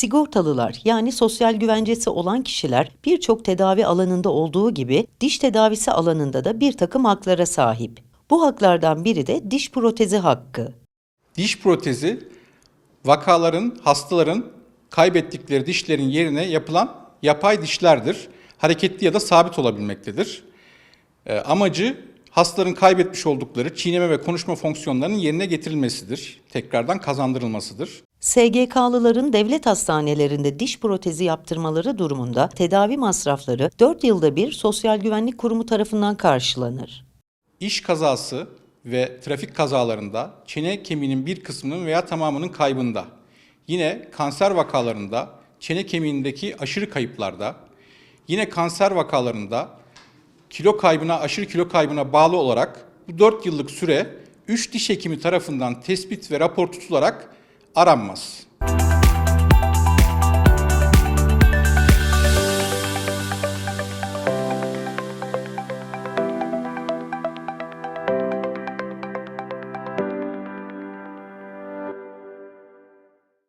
Sigortalılar yani sosyal güvencesi olan kişiler birçok tedavi alanında olduğu gibi diş tedavisi alanında da bir takım haklara sahip. Bu haklardan biri de diş protezi hakkı. Diş protezi vakaların, hastaların kaybettikleri dişlerin yerine yapılan yapay dişlerdir. Hareketli ya da sabit olabilmektedir. Ee, amacı hastaların kaybetmiş oldukları çiğneme ve konuşma fonksiyonlarının yerine getirilmesidir. Tekrardan kazandırılmasıdır. SGK'lıların devlet hastanelerinde diş protezi yaptırmaları durumunda tedavi masrafları 4 yılda bir Sosyal Güvenlik Kurumu tarafından karşılanır. İş kazası ve trafik kazalarında çene kemiğinin bir kısmının veya tamamının kaybında, yine kanser vakalarında çene kemiğindeki aşırı kayıplarda, yine kanser vakalarında kilo kaybına, aşırı kilo kaybına bağlı olarak bu 4 yıllık süre 3 diş hekimi tarafından tespit ve rapor tutularak aranmaz.